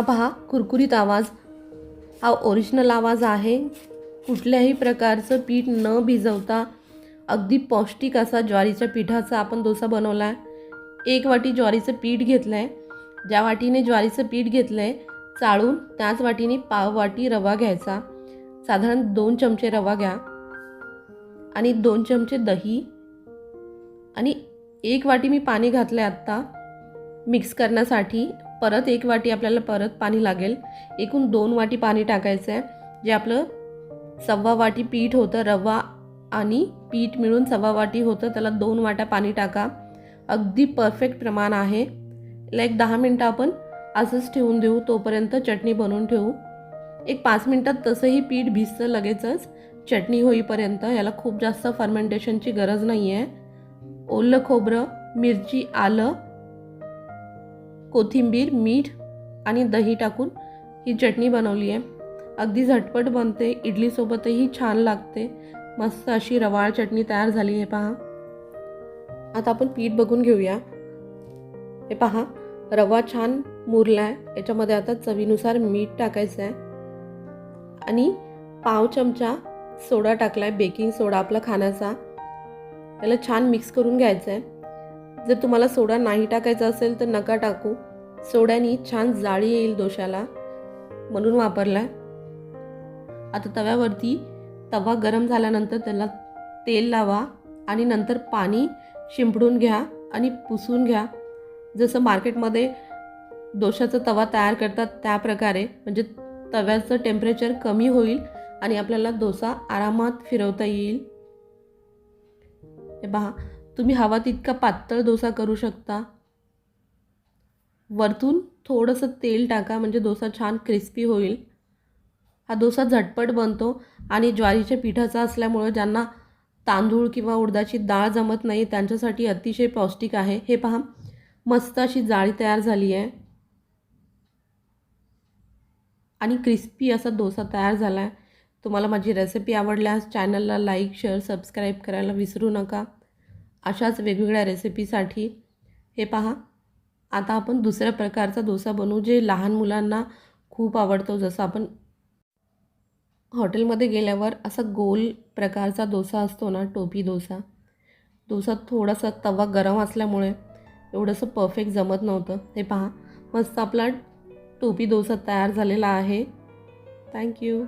पहा कुरकुरीत आवाज. हा ओरिजिनल आवाज आहे. कुठल्याही प्रकारचं पीठ न भिजवता अगदी पौष्टिक असा ज्वारीच्या पिठाचा आपण डोसा बनवला आहे एक वाटी ज्वारीचं पीठ घेतलं आहे ज्या वाटीने ज्वारीचं पीठ घेतलं आहे चाळून त्याच वाटीने पाव वाटी रवा घ्यायचा. साधारण दोन चमचे रवा घ्या. आणि दोन चमचे दही. आणि एक वाटी मी पाणी घातलं आहे आत्ता. मिक्स करण्यासाठी परत एक वाटी आपल्याला परत पाणी लागेल. एकूण दोन वाटी पाणी टाकायचं आहे. जे आपलं सव्वा वाटी पीठ होतं रवा आणि पीठ मिळून सव्वा वाटी होतं त्याला दोन वाट्या पाणी टाका. अगदी परफेक्ट प्रमाण आहे. याला एक दहा मिनटं आपण असंच ठेवून देऊ. तोपर्यंत चटणी बनवून ठेवू. एक पाच मिनटात तसंही पीठ भिजतं लगेचच. चटणी होईपर्यंत. याला खूप जास्त फर्मेंटेशनची गरज नाही आहे ओलं खोबरं मिरची आलं कोथिंबीर मीठ आणि दही टाकून ही चटणी बनवली आहे. अगदी झटपट बनते इडलीसोबतही छान लागते. मस्त अशी रवाळ चटणी तयार झाली आहे पहा. आता आपण पीठ बघून घेऊया. हे पहा रवा छान मुरला आहे याच्यामध्ये आता चवीनुसार मीठ टाकायचं आहे आणि पाव चमचा सोडा टाकला आहे बेकिंग सोडा आपला खाण्याचा. त्याला छान मिक्स करून घ्यायचं आहे जर तुम्हाला सोडा नाही टाकायचा असेल तर नका टाकू. सोड्यानी छान जाळी येईल दोशाला म्हणून वापरला आता तव्यावरती तवा गरम झाल्यानंतर त्याला तेल लावा आणि नंतर पाणी शिंपडून घ्या आणि पुसून घ्या. जसं मार्केटमध्ये दोशाचा तवा तयार करतात त्या प्रकारे म्हणजे तव्याचं टेम्परेचर कमी होईल आणि आपल्याला डोसा आरामात फिरवता येईल. हे पहा तुम्ही हवा तितका पातळ डोसा करू शकता. वरतून थोडंसं तेल टाका म्हणजे डोसा छान क्रिस्पी होईल. हा डोसा झटपट बनतो आणि ज्वारीच्या पिठाचा असल्यामुळं ज्यांना तांदूळ किंवा उडदाची डाळ जमत नाही त्यांच्यासाठी अतिशय पौष्टिक आहे. हे पहा मस्त अशी जाळी तयार झाली आहे. आणि क्रिस्पी असा डोसा तयार झाला आहे तुम्हाला माझी रेसिपी आवडल्यास चॅनलला लाईक शेअर सबस्क्राईब करायला विसरू नका. अशाच वेगवेगळ्या रेसिपीसाठी हे पहा. आता आपण दुसऱ्या प्रकारचा डोसा बनवू जे लहान मुलांना खूप आवडतो. जसं आपण हॉटेलमध्ये गेल्यावर असा गोल प्रकारचा डोसा असतो ना टोपी डोसा. डोसा थोडासा तवा गरम असल्यामुळे एवढंसं परफेक्ट जमत नव्हतं. हे पहा मस्त आपला टोपी डोसा तयार झालेला आहे. थँक्यू